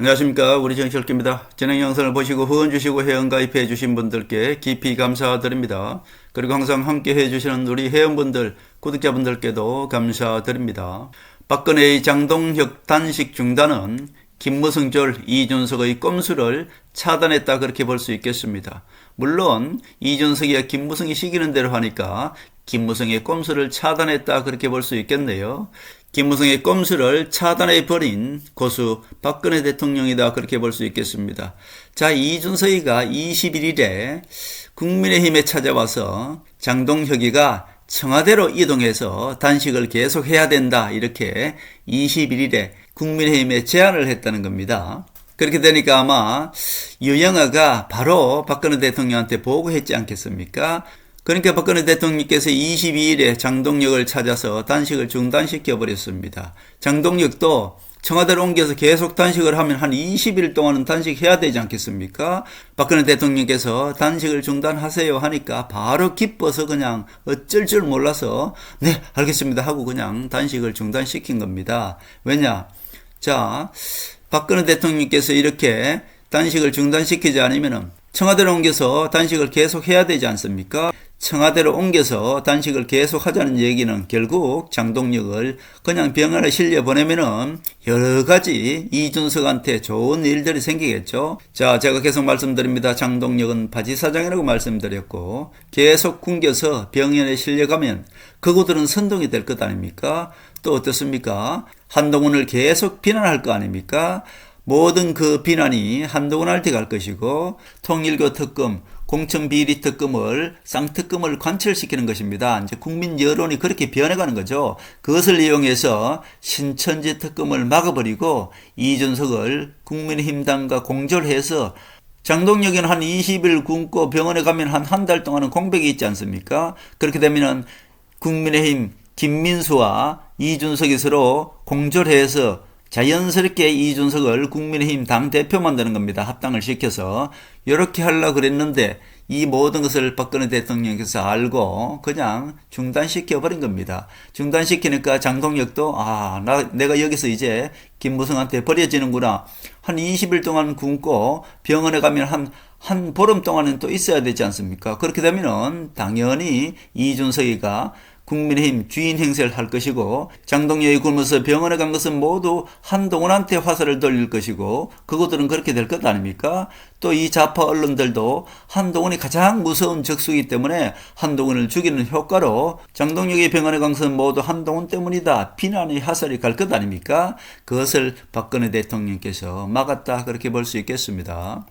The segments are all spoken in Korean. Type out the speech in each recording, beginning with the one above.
안녕하십니까 우리 정철기입니다. 진행 영상을 보시고 후원 주시고 회원 가입해 주신 분들께 깊이 감사드립니다. 그리고 항상 함께 해주시는 우리 회원분들 구독자분들께도 감사드립니다. 박근혜의 장동혁 단식 중단은 김무성절 이준석의 꼼수를 차단했다 그렇게 볼 수 있겠습니다. 물론 이준석이 김무성이 시키는 대로 하니까 김무성의 꼼수를 차단했다 그렇게 볼 수 있겠네요. 김무성의 꼼수를 차단해 버린 고수 박근혜 대통령이다 그렇게 볼 수 있겠습니다. 자 이준석이가 21일에 국민의힘에 찾아와서 장동혁이가 청와대로 이동해서 단식을 계속해야 된다 이렇게 21일에 국민의힘에 제안을 했다는 겁니다. 그렇게 되니까 아마 유영아가 바로 박근혜 대통령한테 보고했지 않겠습니까? 그러니까 박근혜 대통령께서 22일에 장동혁을 찾아서 단식을 중단시켜 버렸습니다. 장동혁도 청와대로 옮겨서 계속 단식을 하면 한 20일 동안은 단식해야 되지 않겠습니까? 박근혜 대통령께서 단식을 중단하세요 하니까 바로 기뻐서 그냥 어쩔 줄 몰라서 네, 알겠습니다 하고 그냥 단식을 중단시킨 겁니다. 왜냐? 자, 박근혜 대통령께서 이렇게 단식을 중단시키지 않으면 청와대로 옮겨서 단식을 계속 해야 되지 않습니까? 청와대로 옮겨서 단식을 계속 하자는 얘기는 결국 장동혁을 그냥 병원에 실려 보내면은 여러 가지 이준석한테 좋은 일들이 생기겠죠. 자, 제가 계속 말씀드립니다. 장동혁은 바지사장이라고 말씀드렸고 계속 굶겨서 병원에 실려가면 그곳들은 선동이 될 것 아닙니까? 또 어떻습니까? 한동훈을 계속 비난할 거 아닙니까? 모든 그 비난이 한동훈한테 갈 것이고 통일교 특검, 공천 비리 특검을 쌍특검을 관철시키는 것입니다. 이제 국민 여론이 그렇게 변해가는 거죠. 그것을 이용해서 신천지 특검을 막아버리고 이준석을 국민힘당과 공조해서 장동혁이는 한 20일 굶고 병원에 가면 한 한 달 동안은 공백이 있지 않습니까? 그렇게 되면은 국민의힘 김민수와 이준석이 서로 공조해서 자연스럽게 이준석을 국민의힘 당 대표 만드는 겁니다. 합당을 시켜서. 이렇게 하려고 그랬는데 이 모든 것을 박근혜 대통령께서 알고 그냥 중단시켜 버린 겁니다. 중단시키니까 장동혁도 아, 나, 내가 여기서 이제 김무성한테 버려지는구나. 한 20일 동안 굶고 병원에 가면 한, 한 보름 동안은 또 있어야 되지 않습니까? 그렇게 되면은 당연히 이준석이가 국민의힘 주인 행세를 할 것이고 장동혁이 굶어서 병원에 간 것은 모두 한동훈한테 화살을 돌릴 것이고 그것들은 그렇게 될 것 아닙니까? 또 이 좌파 언론들도 한동훈이 가장 무서운 적수이기 때문에 한동훈을 죽이는 효과로 장동혁이 병원에 간 것은 모두 한동훈 때문이다. 비난의 화살이 갈 것 아닙니까? 그것을 박근혜 대통령께서 막았다 그렇게 볼 수 있겠습니다.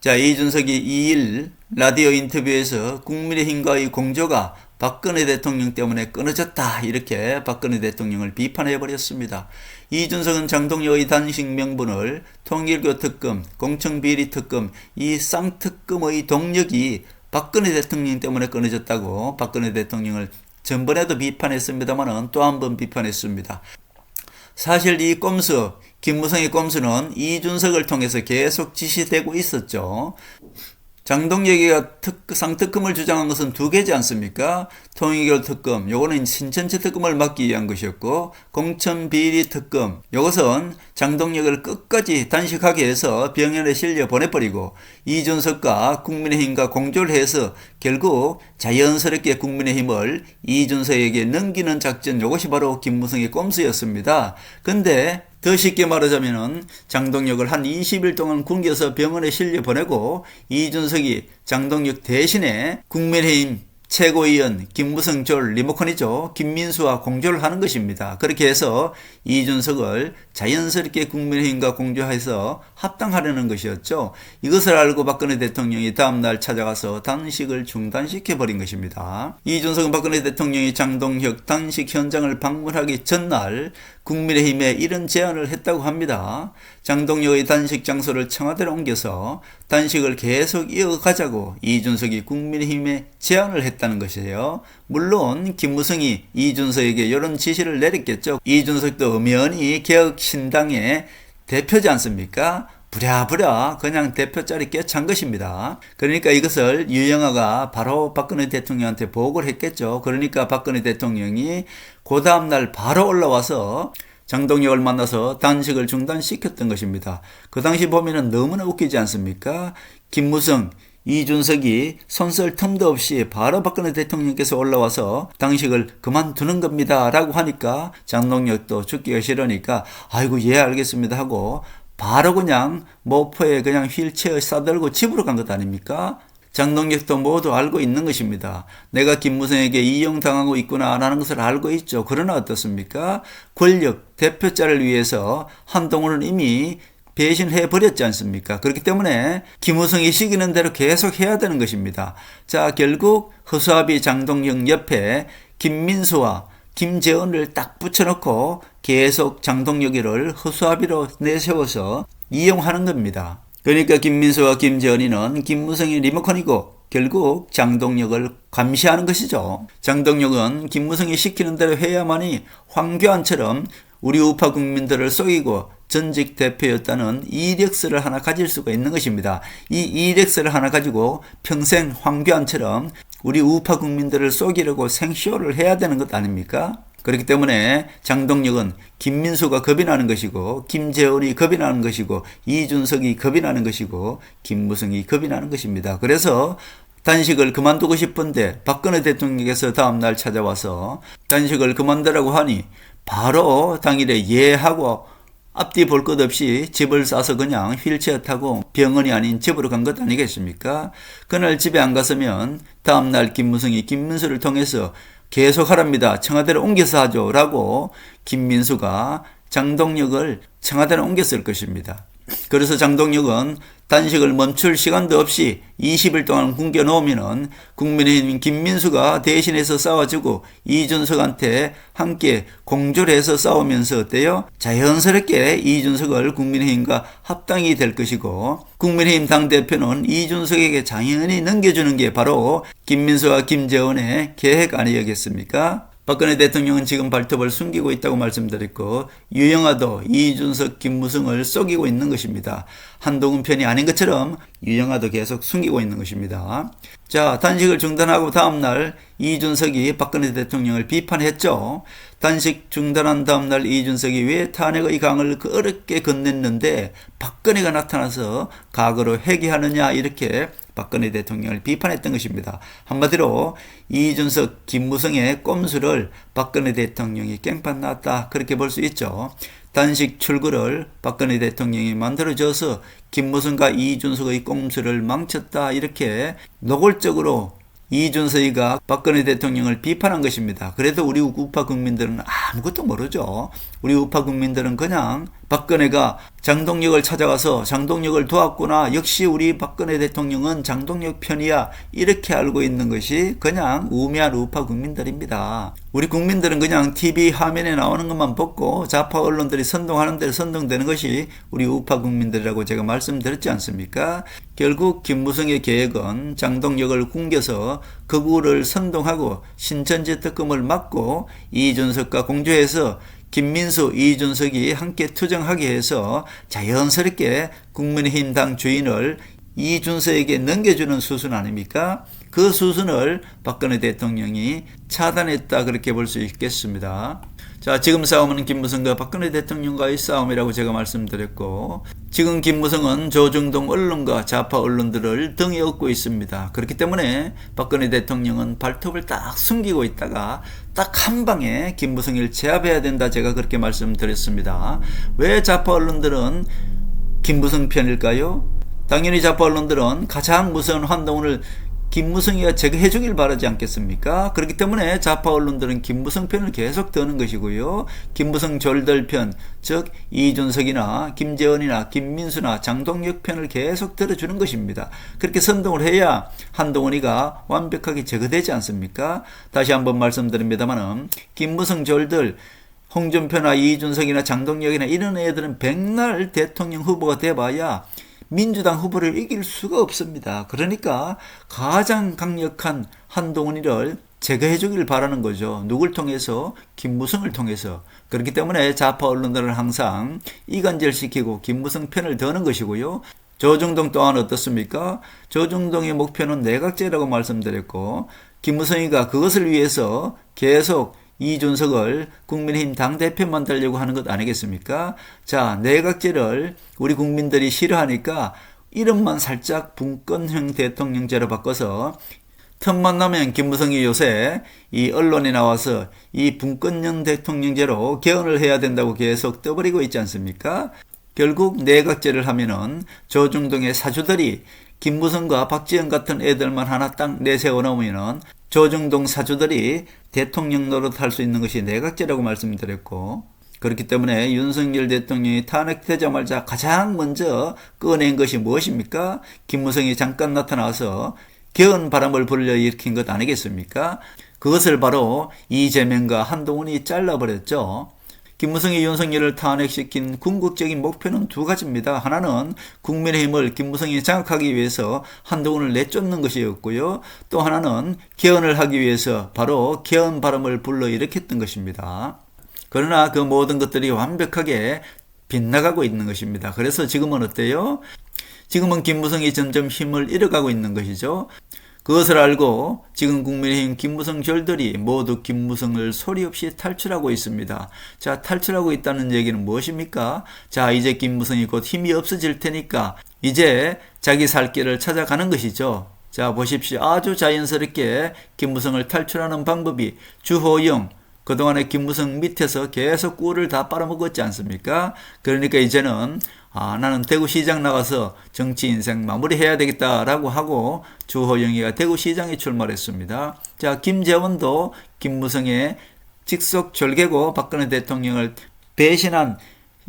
자, 이준석이 2일 라디오 인터뷰에서 국민의힘과의 공조가 박근혜 대통령 때문에 끊어졌다. 이렇게 박근혜 대통령을 비판해 버렸습니다. 이준석은 장동혁의 단식 명분을 통일교 특검, 공청비리 특검, 이 쌍특검의 동력이 박근혜 대통령 때문에 끊어졌다고 박근혜 대통령을 전번에도 비판했습니다만 또한 번 비판했습니다. 사실 이 꼼수, 김무성의 꼼수는 이준석을 통해서 계속 지시되고 있었죠. 장동혁이가 특, 상특검을 주장한 것은 두 개지 않습니까? 통일교 특검, 요거는 신천지 특검을 막기 위한 것이었고, 공천 비리 특검, 요것은 장동혁을 끝까지 단식하게 해서 병연에 실려 보내버리고, 이준석과 국민의힘과 공조를 해서 결국 자연스럽게 국민의힘을 이준석에게 넘기는 작전, 요것이 바로 김무성의 꼼수였습니다. 근데 더 쉽게 말하자면은 장동혁을 한 20일 동안 굶겨서 병원에 실려 보내고 이준석이 장동혁 대신에 국민의힘 최고위원 김무성 졸 리모컨이죠. 김민수와 공조를 하는 것입니다. 그렇게 해서 이준석을 자연스럽게 국민의힘과 공조해서 합당하려는 것이었죠. 이것을 알고 박근혜 대통령이 다음날 찾아가서 단식을 중단시켜 버린 것입니다. 이준석은 박근혜 대통령이 장동혁 단식 현장을 방문하기 전날 국민의힘에 이런 제안을 했다고 합니다. 장동혁의 단식 장소를 청와대로 옮겨서 단식을 계속 이어가자고 이준석이 국민의힘에 제안을 했다는 것이에요. 물론 김무성이 이준석에게 이런 지시를 내렸겠죠. 이준석도 엄연히 개혁신당의 대표지 않습니까? 부랴부랴 그냥 대표 자리 꿰찬 것입니다. 그러니까 이것을 유영아가 바로 박근혜 대통령한테 보고를 했겠죠. 그러니까 박근혜 대통령이 그 다음날 바로 올라와서 장동혁을 만나서 단식을 중단시켰던 것입니다. 그 당시 보면은 너무나 웃기지 않습니까? 김무성, 이준석이 손쓸 틈도 없이 바로 박근혜 대통령께서 올라와서 당식을 그만두는 겁니다. 라고 하니까 장동혁도 죽기가 싫으니까 아이고 예 알겠습니다 하고 바로 그냥 모포에 그냥 휠체어 싸들고 집으로 간 것 아닙니까? 장동혁도 모두 알고 있는 것입니다. 내가 김무성에게 이용당하고 있구나라는 것을 알고 있죠. 그러나 어떻습니까? 권력, 대표자를 위해서 한동훈은 이미 배신해 버렸지 않습니까? 그렇기 때문에 김우성이 시키는 대로 계속 해야 되는 것입니다. 자, 결국 허수아비 장동영 옆에 김민수와 김재원을 딱 붙여놓고 계속 장동혁이를 허수아비로 내세워서 이용하는 겁니다. 그러니까 김민수와 김재원이는 김무성의 리모컨이고 결국 장동혁을 감시하는 것이죠. 장동혁은 김무성이 시키는 대로 해야만이 황교안처럼 우리 우파 국민들을 속이고 전직 대표였다는 이력서를 하나 가질 수가 있는 것입니다. 이 이력서를 하나 가지고 평생 황교안처럼 우리 우파 국민들을 속이려고 생쇼를 해야 되는 것 아닙니까? 그렇기 때문에 장동혁은 김민수가 겁이 나는 것이고 김재원이 겁이 나는 것이고 이준석이 겁이 나는 것이고 김무성이 겁이 나는 것입니다. 그래서 단식을 그만두고 싶은데 박근혜 대통령께서 다음날 찾아와서 단식을 그만두라고 하니 바로 당일에 예하고 앞뒤 볼 것 없이 집을 싸서 그냥 휠체어 타고 병원이 아닌 집으로 간 것 아니겠습니까? 그날 집에 안 갔으면 다음날 김무성이 김문수를 통해서 계속 하랍니다. 청와대로 옮겨서 하죠. 라고 김민수가 장동혁을 청와대로 옮겼을 것입니다. 그래서 장동혁은 단식을 멈출 시간도 없이 20일 동안 굶겨 놓으면은 국민의힘 김민수가 대신해서 싸워주고 이준석한테 함께 공조를 해서 싸우면서 어때요? 자연스럽게 이준석을 국민의힘과 합당이 될 것이고 국민의힘 당대표는 이준석에게 당연히 넘겨주는 게 바로 김민수와 김재원의 계획 아니겠습니까? 박근혜 대통령은 지금 발톱을 숨기고 있다고 말씀드렸고 유영아도 이준석, 김무성을 속이고 있는 것입니다. 한동훈 편이 아닌 것처럼 유영아도 계속 숨기고 있는 것입니다. 자, 단식을 중단하고 다음날 이준석이 박근혜 대통령을 비판했죠. 단식 중단한 다음날 이준석이 왜 탄핵의 강을 그 어렵게 건넸는데 박근혜가 나타나서 과거로 회귀하느냐 이렇게 박근혜 대통령을 비판했던 것입니다. 한마디로 이준석, 김무성의 꼼수를 박근혜 대통령이 깽판 났다 그렇게 볼 수 있죠. 단식 출구를 박근혜 대통령이 만들어줘서 김무성과 이준석의 꼼수를 망쳤다 이렇게 노골적으로 이준석이가 박근혜 대통령을 비판한 것입니다. 그래도 우리 우파 국민들은 아무것도 모르죠. 우리 우파 국민들은 그냥 박근혜가 장동혁을 찾아가서 장동혁을 도왔구나. 역시 우리 박근혜 대통령은 장동혁 편이야. 이렇게 알고 있는 것이 그냥 우매한 우파 국민들입니다. 우리 국민들은 그냥 TV 화면에 나오는 것만 보고 좌파 언론들이 선동하는 대로 선동되는 것이 우리 우파 국민들이라고 제가 말씀드렸지 않습니까? 결국 김무성의 계획은 장동혁을 굶겨서 극우를 선동하고 신천지 특검을 막고 이준석과 공조해서 김민수, 이준석이 함께 투정하게 해서 자연스럽게 국민의힘 당 주인을 이준석에게 넘겨주는 수순 아닙니까? 그 수순을 박근혜 대통령이 차단했다 그렇게 볼 수 있겠습니다. 자, 지금 싸움은 김무성과 박근혜 대통령과의 싸움이라고 제가 말씀드렸고, 지금 김무성은 조중동 언론과 좌파 언론들을 등에 업고 있습니다. 그렇기 때문에 박근혜 대통령은 발톱을 딱 숨기고 있다가 딱 한 방에 김무성을 제압해야 된다. 제가 그렇게 말씀드렸습니다. 왜 좌파 언론들은 김무성 편일까요? 당연히 좌파 언론들은 가장 무서운 한동훈을 김무성이가 제거해 주길 바라지 않겠습니까? 그렇기 때문에 좌파 언론들은 김무성 편을 계속 드는 것이고요. 김무성 졸들 편, 즉 이준석이나 김재원이나 김민수나 장동혁 편을 계속 들어주는 것입니다. 그렇게 선동을 해야 한동훈이가 완벽하게 제거되지 않습니까? 다시 한번 말씀드립니다만은 김무성 졸들 홍준표나 이준석이나 장동혁이나 이런 애들은 백날 대통령 후보가 돼봐야 민주당 후보를 이길 수가 없습니다. 그러니까 가장 강력한 한동훈이를 제거해 주길 바라는 거죠. 누굴 통해서? 김무성을 통해서. 그렇기 때문에 좌파 언론들은 항상 이간질시키고 김무성 편을 드는 것이고요. 조중동 또한 어떻습니까? 조중동의 목표는 내각제라고 말씀드렸고 김무성이가 그것을 위해서 계속 이준석을 국민의힘 당대표 만들려고 하는 것 아니겠습니까? 자, 내각제를 우리 국민들이 싫어하니까 이름만 살짝 분권형 대통령제로 바꿔서 틈만 나면 김무성이 요새 이 언론에 나와서 이 분권형 대통령제로 개헌을 해야 된다고 계속 떠버리고 있지 않습니까? 결국 내각제를 하면은 조중동의 사주들이 김무성과 박지원 같은 애들만 하나 딱 내세워 놓으면은 조중동 사주들이 대통령 노릇할 수 있는 것이 내각제라고 말씀드렸고 그렇기 때문에 윤석열 대통령이 탄핵되자마자 가장 먼저 꺼낸 것이 무엇입니까? 김무성이 잠깐 나타나서 개헌 바람을 불러일으킨 것 아니겠습니까? 그것을 바로 이재명과 한동훈이 잘라버렸죠. 김무성이 윤석열을 탄핵시킨 궁극적인 목표는 두 가지입니다. 하나는 국민의힘을 김무성이 장악하기 위해서 한동훈을 내쫓는 것이었고요. 또 하나는 개헌을 하기 위해서 바로 개헌 바람을 불러일으켰던 것입니다. 그러나 그 모든 것들이 완벽하게 빗나가고 있는 것입니다. 그래서 지금은 어때요? 지금은 김무성이 점점 힘을 잃어가고 있는 것이죠. 그것을 알고 지금 국민의힘 김무성 절들이 모두 김무성을 소리 없이 탈출하고 있습니다. 자, 탈출하고 있다는 얘기는 무엇입니까? 자, 이제 김무성이 곧 힘이 없어질 테니까 이제 자기 살 길을 찾아가는 것이죠. 자, 보십시오. 아주 자연스럽게 김무성을 탈출하는 방법이 주호영, 그동안에 김무성 밑에서 계속 꿀을 다 빨아먹었지 않습니까? 그러니까 이제는 아, 나는 대구시장 나가서 정치 인생 마무리해야 되겠다라고 하고 주호영이가 대구시장에 출마했습니다. 자, 김재원도 김무성의 직속 절개고 박근혜 대통령을 배신한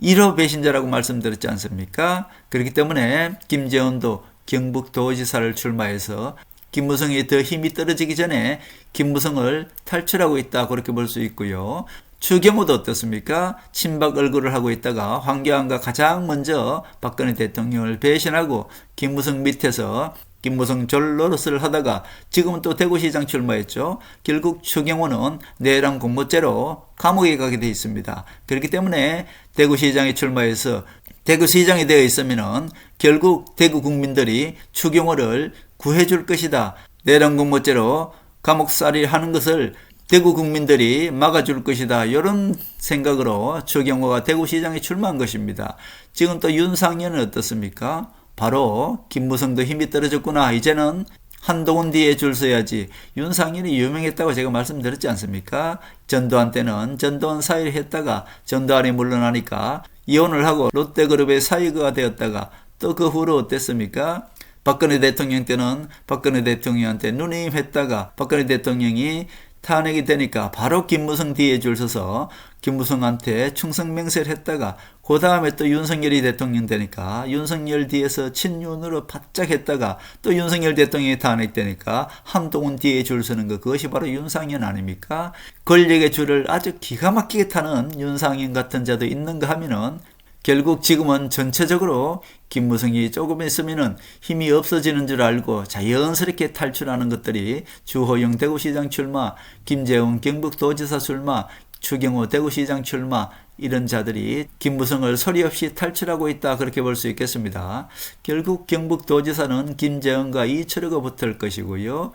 1호 배신자라고 말씀드렸지 않습니까? 그렇기 때문에 김재원도 경북도지사를 출마해서 김무성이 더 힘이 떨어지기 전에 김무성을 탈출하고 있다 그렇게 볼 수 있고요. 추경호도 어떻습니까? 친박 얼굴을 하고 있다가 황교안과 가장 먼저 박근혜 대통령을 배신하고 김무성 밑에서 김무성 절로로스를 하다가 지금은 또 대구시장 출마했죠. 결국 추경호는 내랑 공모죄로 감옥에 가게 돼 있습니다. 그렇기 때문에 대구시장에 출마해서 대구시장이 되어 있으면은 결국 대구 국민들이 추경호를 구해줄 것이다. 내란 공모죄로 감옥살이 하는 것을 대구 국민들이 막아줄 것이다. 이런 생각으로 추경호가 대구시장에 출마한 것입니다. 지금 또 윤상현은 어떻습니까? 바로 김무성도 힘이 떨어졌구나. 이제는 한동훈 뒤에 줄 서야지. 윤상현이 유명했다고 제가 말씀드렸지 않습니까? 전두환 때는 전두환 사의를 했다가 전두환이 물러나니까 이혼을 하고 롯데그룹의 사위가 되었다가 또 그 후로 어땠습니까? 박근혜 대통령 때는 박근혜 대통령한테 누님 했다가 박근혜 대통령이 탄핵이 되니까 바로 김무성 뒤에 줄 서서 김무성한테 충성맹세를 했다가 그 다음에 또 윤석열이 대통령 되니까 윤석열 뒤에서 친윤으로 바짝 했다가 또 윤석열 대통령이 탄핵되니까 한동훈 뒤에 줄 서는 것 그것이 바로 윤상현 아닙니까? 권력의 줄을 아주 기가 막히게 타는 윤상현 같은 자도 있는가 하면은 결국 지금은 전체적으로 김무성이 조금 있으면은 힘이 없어지는 줄 알고 자연스럽게 탈출하는 것들이 주호영 대구시장 출마, 김재웅 경북도지사 출마, 추경호 대구시장 출마 이런 자들이 김무성을 소리 없이 탈출하고 있다 그렇게 볼 수 있겠습니다. 결국 경북도지사는 김재원과 이철호가 붙을 것이고요.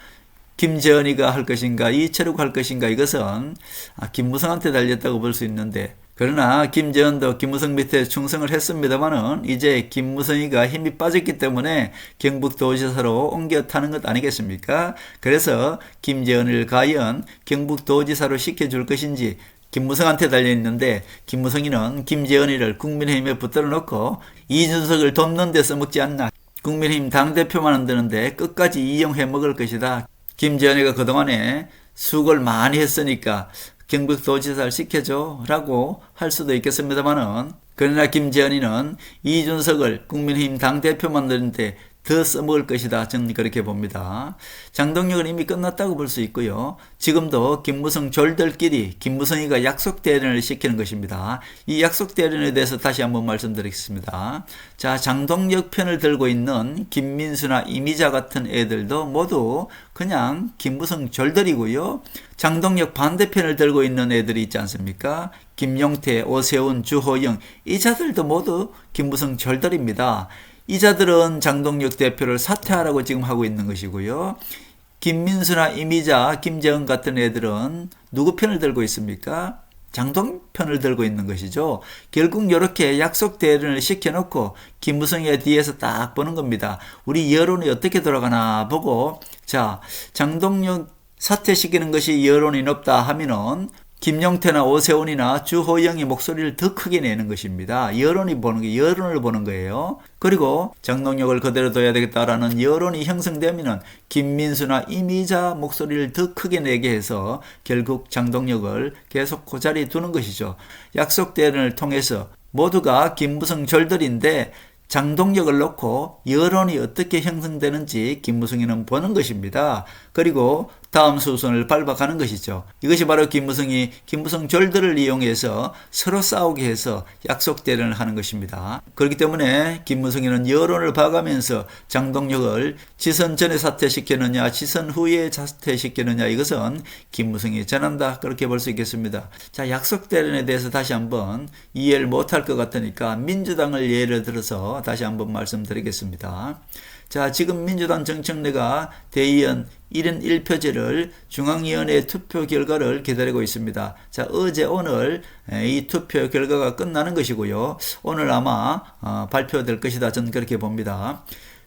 김재원이가 할 것인가 이철호가 할 것인가 이것은 아, 김무성한테 달렸다고 볼 수 있는데 그러나 김재원도 김무성 밑에 충성을 했습니다만은 이제 김무성이가 힘이 빠졌기 때문에 경북도지사로 옮겨 타는 것 아니겠습니까? 그래서 김재원을 과연 경북도지사로 시켜줄 것인지 김무성한테 달려있는데 김무성이는 김재원이를 국민의힘에 붙들어 놓고 이준석을 돕는 데 써먹지 않나. 국민의힘 당대표만 만드는데 끝까지 이용해 먹을 것이다. 김재원이가 그동안에 수고를 많이 했으니까 경북도지사를 시켜줘 라고 할 수도 있겠습니다만은 그러나 김재현이는 이준석을 국민의힘 당대표 만드는데 더 써먹을 것이다. 저는 그렇게 봅니다. 장동혁은 이미 끝났다고 볼 수 있고요. 지금도 김무성 졸들끼리 김무성이가 약속 대련을 시키는 것입니다. 이 약속 대련에 대해서 다시 한번 말씀드리겠습니다. 자, 장동혁 편을 들고 있는 김민수나 이미자 같은 애들도 모두 그냥 김무성 졸들이고요. 장동혁 반대편을 들고 있는 애들이 있지 않습니까? 김용태, 오세훈, 주호영 이 자들도 모두 김무성 절들입니다. 이 자들은 장동혁 대표를 사퇴하라고 지금 하고 있는 것이고요. 김민수나 이미자, 김재원 같은 애들은 누구 편을 들고 있습니까? 장동 편을 들고 있는 것이죠. 결국 이렇게 약속 대련을 시켜놓고 김무성이가 뒤에서 딱 보는 겁니다. 우리 여론이 어떻게 돌아가나 보고 자 장동혁 사퇴시키는 것이 여론이 높다 하면은 김용태나 오세훈이나 주호영이 목소리를 더 크게 내는 것입니다. 여론이 보는 게 여론을 보는 거예요. 그리고 장동혁을 그대로 둬야 되겠다라는 여론이 형성되면은 김민수나 이미자 목소리를 더 크게 내게 해서 결국 장동혁을 계속 그 자리에 두는 것이죠. 약속 대련을 통해서 모두가 김무성 절들인데 장동력을 놓고 여론이 어떻게 형성되는지 김무성이는 보는 것입니다. 그리고 다음 수순을 밟아가는 것이죠. 이것이 바로 김무성이 김무성 절들을 이용해서 서로 싸우게 해서 약속 대련을 하는 것입니다. 그렇기 때문에 김무성이는 여론을 봐가면서 장동력을 지선 전에 사퇴시키느냐, 지선 후에 사퇴시키느냐 이것은 김무성이 전한다 그렇게 볼 수 있겠습니다. 자 약속 대련에 대해서 다시 한번 이해를 못할 것 같으니까 민주당을 예를 들어서 다시 한번 말씀드리겠습니다. 자, 지금 민주당 정청래가 대의원 1인 1표제를 중앙위원회 투표 결과를 기다리고 있습니다. 자, 어제 오늘 이 투표 결과가 끝나는 것이고요. 오늘 아마 어, 발표될 것이다. 저는 그렇게 봅니다.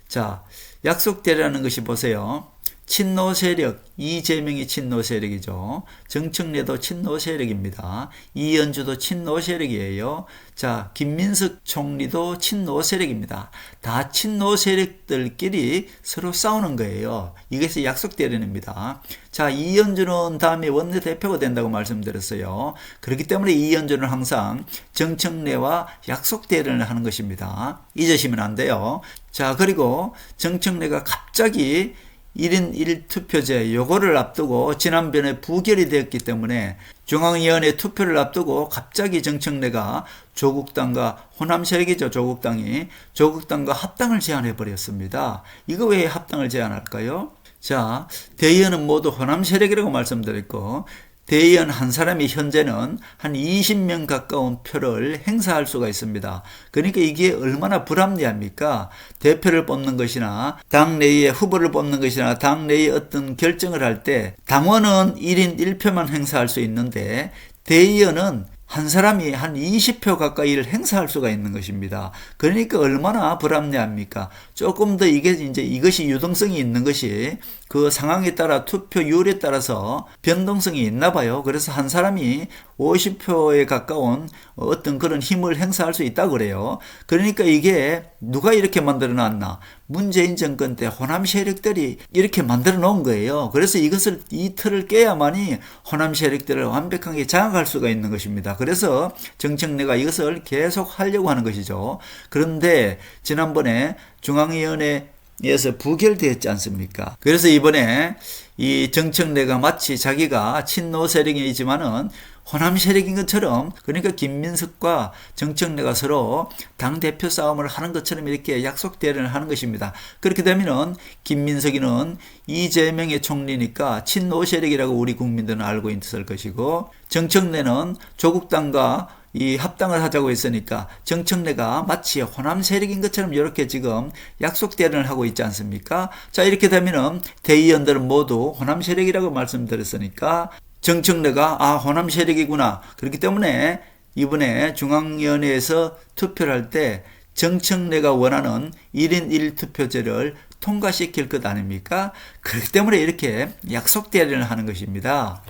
자, 약속대라는 것이 보세요. 친노 세력, 이재명이 친노 세력이죠. 정청래도 친노 세력입니다. 이현주도 친노 세력이에요. 자, 김민석 총리도 친노 세력입니다. 다 친노 세력들끼리 서로 싸우는 거예요. 이것이 약속 대련입니다. 자, 이현주는 다음에 원내대표가 된다고 말씀드렸어요. 그렇기 때문에 이현주는 항상 정청래와 약속 대련을 하는 것입니다. 잊으시면 안 돼요. 자, 그리고 정청래가 갑자기 1인 1투표제 요거를 앞두고 지난번에 부결이 되었기 때문에 중앙위원회 투표를 앞두고 갑자기 정청래가 조국당과 호남 세력이죠 조국당이 조국당과 합당을 제안해 버렸습니다. 이거 왜 합당을 제안할까요? 자 대의원은 모두 호남 세력이라고 말씀드렸고 대의원 한 사람이 현재는 한 20명 가까운 표를 행사할 수가 있습니다. 그러니까 이게 얼마나 불합리합니까? 대표를 뽑는 것이나 당 내에 후보를 뽑는 것이나 당 내에 어떤 결정을 할 때 당원은 1인 1표만 행사할 수 있는데 대의원은 한 사람이 한 20표 가까이를 행사할 수가 있는 것입니다. 그러니까 얼마나 불합리합니까? 조금 더 이게 이제 이것이 유동성이 있는 것이 그 상황에 따라 투표율에 따라서 변동성이 있나 봐요. 그래서 한 사람이 50표에 가까운 어떤 그런 힘을 행사할 수 있다 그래요. 그러니까 이게 누가 이렇게 만들어 놨나? 문재인 정권 때 호남 세력들이 이렇게 만들어 놓은 거예요. 그래서 이것을 이 틀을 깨야만이 호남 세력들을 완벽하게 장악할 수가 있는 것입니다. 그래서 정청래가 이것을 계속 하려고 하는 것이죠. 그런데 지난번에 중앙위원회 에서 부결되었지 않습니까? 그래서 이번에 이 정청래가 마치 자기가 친노 세력이지만은 호남 세력인 것처럼 그러니까 김민석과 정청래가 서로 당 대표 싸움을 하는 것처럼 이렇게 약속 대련을 하는 것입니다. 그렇게 되면은 김민석이는 이재명의 총리니까 친노 세력이라고 우리 국민들은 알고 있을 것이고 정청래는 조국당과 이 합당을 하자고 했으니까 정청래가 마치 호남 세력인 것처럼 이렇게 지금 약속 대련을 하고 있지 않습니까? 자 이렇게 되면은 대의원들은 모두 호남 세력이라고 말씀드렸으니까 정청래가 아 호남 세력이구나 그렇기 때문에 이번에 중앙위원회에서 투표를 할 때 정청래가 원하는 1인 1투표제를 통과시킬 것 아닙니까? 그렇기 때문에 이렇게 약속 대련을 하는 것입니다.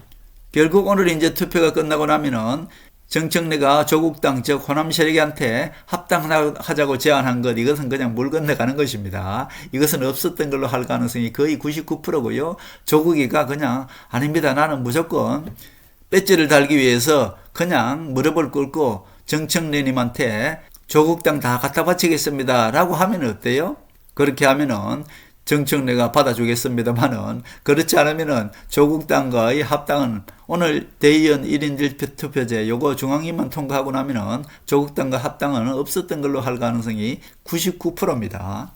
결국 오늘 이제 투표가 끝나고 나면은 정청래가 조국당 즉 호남 세력한테 합당하자고 제안한 것 이것은 그냥 물 건너가는 것입니다. 이것은 없었던 걸로 할 가능성이 거의 99%고요. 조국이가 그냥 아닙니다. 나는 무조건 배지를 달기 위해서 그냥 무릎을 꿇고 정청래님한테 조국당 다 갖다 바치겠습니다. 라고 하면 어때요? 그렇게 하면은 정청래가 받아주겠습니다만은 그렇지 않으면은 조국 당과의 합당은 오늘 대의원 1인 1표 투표제 요거 중앙위만 통과하고 나면은 조국 당과 합당은 없었던 걸로 할 가능성이 99%입니다.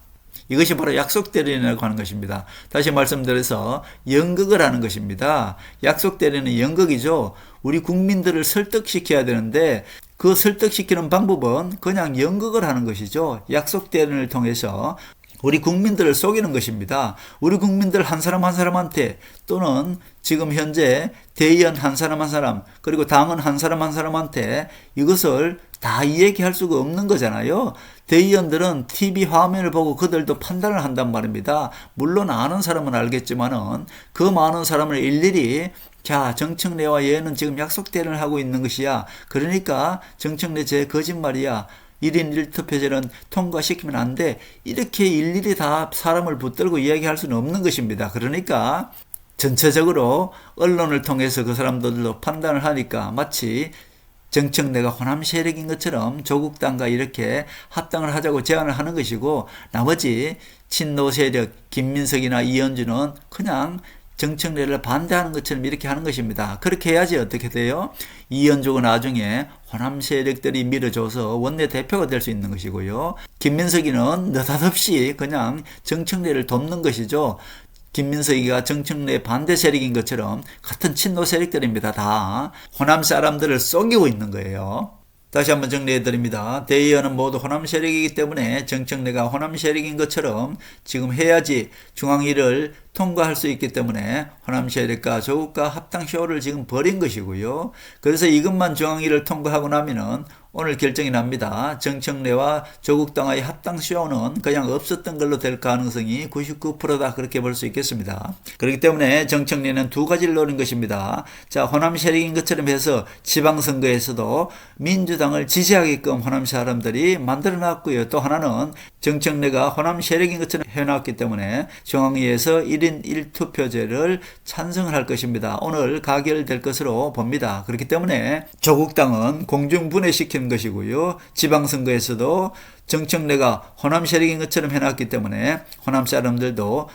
이것이 바로 약속 대련이라고 하는 것입니다. 다시 말씀드려서 연극을 하는 것입니다. 약속 대련은 연극이죠. 우리 국민들을 설득시켜야 되는데 그 설득시키는 방법은 그냥 연극을 하는 것이죠. 약속 대련을 통해서 우리 국민들을 속이는 것입니다. 우리 국민들 한 사람 한 사람한테 또는 지금 현재 대의원 한 사람 한 사람 그리고 당원 한 사람 한 사람한테 이것을 다 이야기할 수가 없는 거잖아요. 대의원들은 TV 화면을 보고 그들도 판단을 한단 말입니다. 물론 아는 사람은 알겠지만은 그 많은 사람을 일일이 자, 정청래와 얘는 지금 약속 대련을 하고 있는 것이야. 그러니까 정청래 제 거짓말이야. 1인 1투표제는 통과시키면 안 돼. 이렇게 일일이 다 사람을 붙들고 이야기할 수는 없는 것입니다. 그러니까 전체적으로 언론을 통해서 그 사람들도 판단을 하니까 마치 정청래가 호남 세력인 것처럼 조국당과 이렇게 합당을 하자고 제안을 하는 것이고 나머지 친노 세력 김민석이나 이현주는 그냥 정청래를 반대하는 것처럼 이렇게 하는 것입니다. 그렇게 해야지 어떻게 돼요? 이현주가 나중에 호남 세력들이 밀어줘서 원내 대표가 될 수 있는 것이고요. 김민석이는 느닷없이 그냥 정청래를 돕는 것이죠. 김민석이가 정청래 반대 세력인 것처럼 같은 친노 세력들입니다. 다 호남 사람들을 속이고 있는 거예요. 다시 한번 정리해 드립니다. 대의원은 모두 호남 세력이기 때문에 정청래가 호남 세력인 것처럼 지금 해야지 중앙위를 통과할 수 있기 때문에 호남 세력과 조국과 합당 쇼를 지금 벌인 것이고요. 그래서 이것만 중앙위를 통과하고 나면은 오늘 결정이 납니다. 정청래와 조국당의 합당 쇼는 그냥 없었던 걸로 될 가능성이 99%다 그렇게 볼 수 있겠습니다. 그렇기 때문에 정청래는 두 가지를 노린 것입니다. 자, 호남 세력인 것처럼 해서 지방선거에서도 민주당을 지지하게끔 호남 사람들이 만들어 놨고요. 또 하나는 정청래가 호남 세력인 것처럼 해놨기 때문에 중앙위에서 1인 1투표제를 찬성을 할 것입니다. 오늘 가결될 것으로 봅니다. 그렇기 때문에 조국당은 공중분해시키는 것이고요. 지방선거에서도 정청래가 호남 세력인 것처럼 해놨기 때문에 호남 사람들도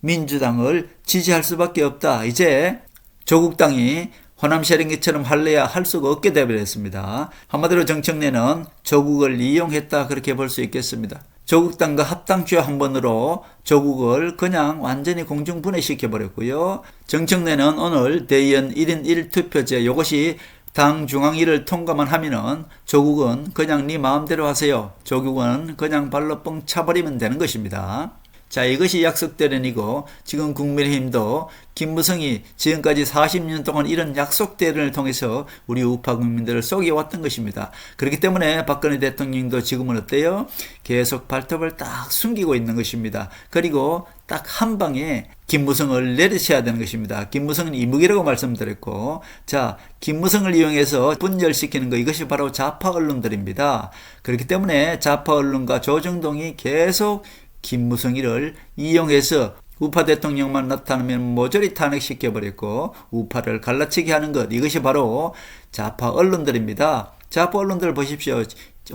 민주당을 지지할 수밖에 없다. 이제 조국당이 호남 세력처럼 할래야 할 수가 없게 되버렸습니다. 한마디로 정청래는 조국을 이용했다 그렇게 볼 수 있겠습니다. 조국당과 합당주의 한 번으로 조국을 그냥 완전히 공중분해시켜 버렸고요. 정청래는 오늘 대의원 1인 1투표제 이것이 당 중앙위를 통과만 하면은 조국은 그냥 네 마음대로 하세요. 조국은 그냥 발로 뻥 차버리면 되는 것입니다. 자, 이것이 약속대련이고 지금 국민의힘도 김무성이 지금까지 40년 동안 이런 약속 대련을 통해서 우리 우파 국민들을 속여왔던 것입니다. 그렇기 때문에 박근혜 대통령도 지금은 어때요? 계속 발톱을 딱 숨기고 있는 것입니다. 그리고 딱 한 방에 김무성을 내리쳐야 되는 것입니다. 김무성은 이무기라고 말씀드렸고, 자, 김무성을 이용해서 분열시키는 것, 이것이 바로 좌파 언론들입니다. 그렇기 때문에 좌파 언론과 조정동이 계속 김무성이를 이용해서 우파 대통령만 나타나면 모조리 탄핵시켜버렸고 우파를 갈라치게 하는 것 이것이 바로 좌파 언론들입니다. 좌파 언론들 보십시오.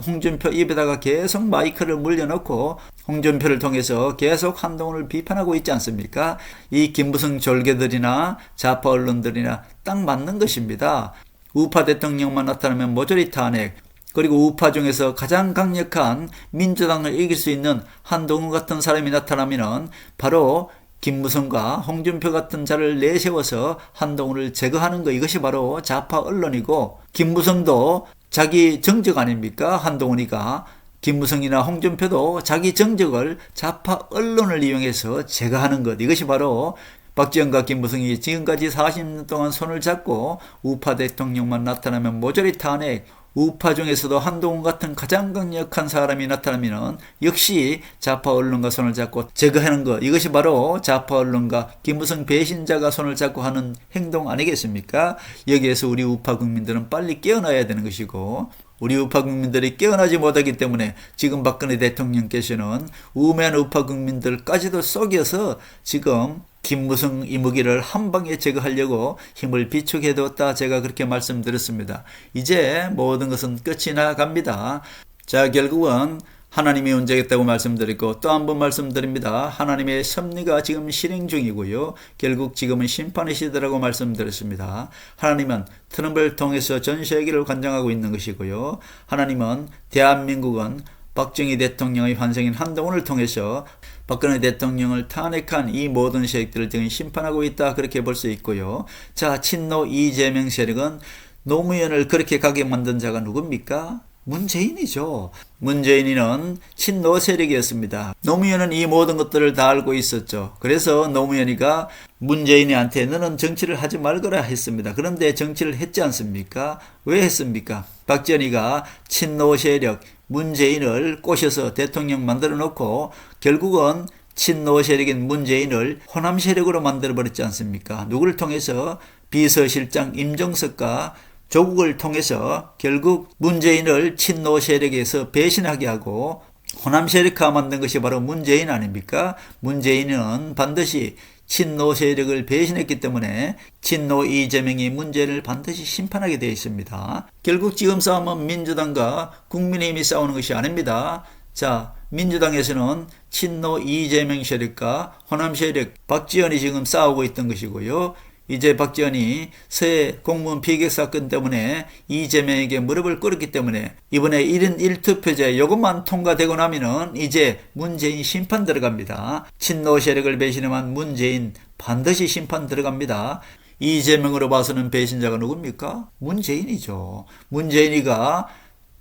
홍준표 입에다가 계속 마이크를 물려놓고 홍준표를 통해서 계속 한동훈을 비판하고 있지 않습니까? 이 김무성 졸개들이나 좌파 언론들이나 딱 맞는 것입니다. 우파 대통령만 나타나면 모조리 탄핵, 그리고 우파 중에서 가장 강력한 민주당을 이길 수 있는 한동훈 같은 사람이 나타나면은 바로 김무성과 홍준표 같은 자를 내세워서 한동훈을 제거하는 것 이것이 바로 좌파 언론이고 김무성도 자기 정적 아닙니까? 한동훈이가 김무성이나 홍준표도 자기 정적을 좌파 언론을 이용해서 제거하는 것 이것이 바로 박지원과 김무성이 지금까지 40년 동안 손을 잡고 우파 대통령만 나타나면 모조리 탄핵 우파 중에서도 한동훈 같은 가장 강력한 사람이 나타나면 역시 좌파 언론과 손을 잡고 제거하는 것 이것이 바로 좌파 언론과 김무성 배신자가 손을 잡고 하는 행동 아니겠습니까? 여기에서 우리 우파 국민들은 빨리 깨어나야 되는 것이고 우리 우파 국민들이 깨어나지 못하기 때문에 지금 박근혜 대통령께서는 우매한 우파 국민들까지도 속여서 지금 김무성 이무기를 한 방에 제거하려고 힘을 비축해뒀다. 제가 그렇게 말씀드렸습니다. 이제 모든 것은 끝이 나갑니다. 자, 결국은 하나님이 운전했다고 말씀드리고 또 한 번 말씀드립니다. 하나님의 섭리가 지금 실행 중이고요. 결국 지금은 심판의 시대라고 말씀드렸습니다. 하나님은 트럼프를 통해서 전 세계를 관장하고 있는 것이고요. 하나님은 대한민국은 박정희 대통령의 환생인 한동훈을 통해서 박근혜 대통령을 탄핵한 이 모든 세력들을 지금 심판하고 있다 그렇게 볼 수 있고요. 자 친노 이재명 세력은 노무현을 그렇게 가게 만든 자가 누굽니까? 문재인이죠. 문재인이는 친노 세력이었습니다. 노무현은 이 모든 것들을 다 알고 있었죠. 그래서 노무현이가 문재인이한테 너는 정치를 하지 말거라 했습니다. 그런데 정치를 했지 않습니까? 왜 했습니까? 박지원이가 친노 세력 문재인을 꼬셔서 대통령 만들어 놓고 결국은 친노 세력인 문재인을 호남 세력으로 만들어 버렸지 않습니까? 누구를 통해서 비서실장 임종석과 조국을 통해서 결국 문재인을 친노 세력에서 배신하게 하고 호남 세력화 만든 것이 바로 문재인 아닙니까? 문재인은 반드시 친노 세력을 배신했기 때문에 친노 이재명이 문제를 반드시 심판하게 되어 있습니다. 결국 지금 싸움은 민주당과 국민의힘이 싸우는 것이 아닙니다. 자, 민주당에서는 친노 이재명 세력과 호남 세력 박지원이 지금 싸우고 있던 것이고요. 이제 박지원이 새 공무원 비격 사건 때문에 이재명에게 무릎을 꿇었기 때문에 이번에 1인 1투표제 이것만 통과되고 나면은 이제 문재인 심판 들어갑니다. 친노 세력을 배신한 문재인 반드시 심판 들어갑니다. 이재명으로 봐서는 배신자가 누굽니까? 문재인이죠. 문재인이가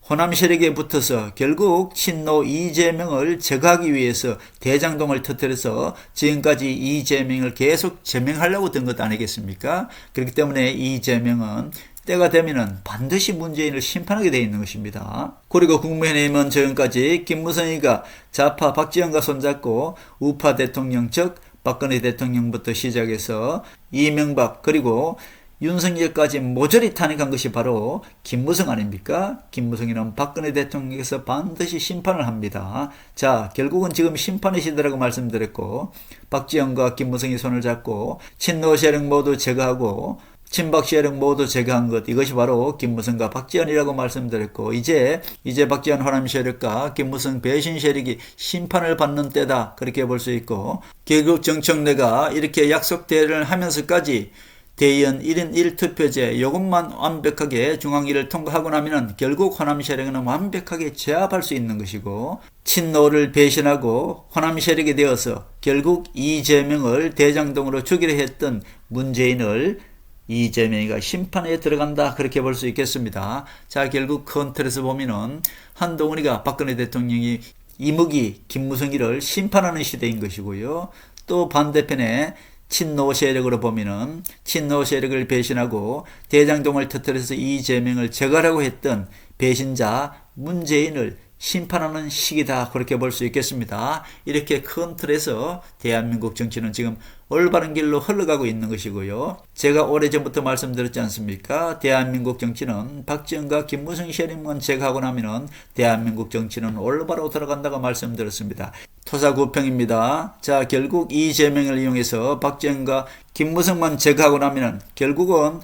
호남 세력에 붙어서 결국 친노 이재명을 제거하기 위해서 대장동을 터뜨려서 지금까지 이재명을 계속 제명하려고 든 것 아니겠습니까? 그렇기 때문에 이재명은 때가 되면은 반드시 문재인을 심판하게 돼 있는 것입니다. 그리고 국민의힘은 지금까지 김무성이가 좌파 박지원과 손잡고 우파 대통령 즉 박근혜 대통령부터 시작해서 이명박 그리고 윤석열까지 모조리 탄핵한 것이 바로 김무성 아닙니까? 김무성이는 박근혜 대통령께서 반드시 심판을 합니다. 자, 결국은 지금 심판의 시대라고 말씀드렸고, 박지원과 김무성이 손을 잡고, 친노 세력 모두 제거하고, 친박 세력 모두 제거한 것 이것이 바로 김무성과 박지원이라고 말씀드렸고 이제 이제 박지원 호남 세력과 김무성 배신 세력이 심판을 받는 때다 그렇게 볼 수 있고 결국 정청래가 이렇게 약속 대회를 하면서까지 대의원 1인 1투표제 이것만 완벽하게 중앙위를 통과하고 나면은 결국 호남 세력은 완벽하게 제압할 수 있는 것이고 친노를 배신하고 호남 세력이 되어서 결국 이재명을 대장동으로 죽이려 했던 문재인을 이재명이가 심판에 들어간다 그렇게 볼 수 있겠습니다. 자 결국 큰 틀에서 보면은 한동훈이가 박근혜 대통령이 이무기 김무성이를 심판하는 시대인 것이고요. 또 반대편에 친노 세력으로 보면은 친노 세력을 배신하고 대장동을 터뜨려서 이재명을 제거하라고 했던 배신자 문재인을 심판하는 시기다 그렇게 볼 수 있겠습니다. 이렇게 큰 틀에서 대한민국 정치는 지금 올바른 길로 흘러가고 있는 것이고요. 제가 오래전부터 말씀드렸지 않습니까? 대한민국 정치는 박지원과 김무성 세력만 제거하고 나면은 대한민국 정치는 올바로 들어간다고 말씀드렸습니다. 토사구평입니다. 자, 결국 이재명을 이용해서 박지원과 김무성만 제거하고 나면은 결국은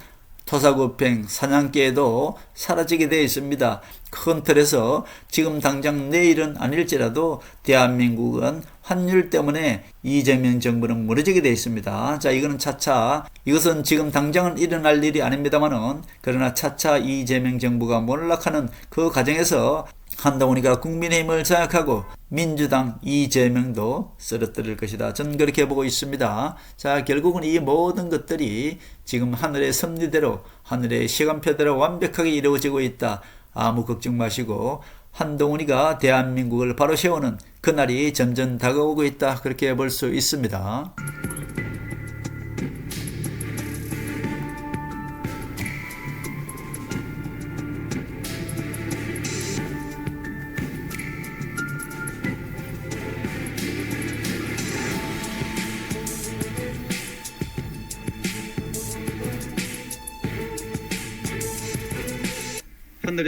토사구팽, 사냥개도 사라지게 되어 있습니다. 큰 틀에서 지금 당장 내일은 아닐지라도 대한민국은 환율 때문에 이재명 정부는 무너지게 되어 있습니다. 자, 이거는 차차, 이것은 지금 당장은 일어날 일이 아닙니다만은, 그러나 차차 이재명 정부가 몰락하는 그 과정에서 한동훈이가 국민의힘을 장악하고 민주당 이재명도 쓰러뜨릴 것이다. 저는 그렇게 보고 있습니다. 자, 결국은 이 모든 것들이 지금 하늘의 섭리대로, 하늘의 시간표대로 완벽하게 이루어지고 있다. 아무 걱정 마시고 한동훈이가 대한민국을 바로 세우는 그날이 점점 다가오고 있다. 그렇게 볼 수 있습니다.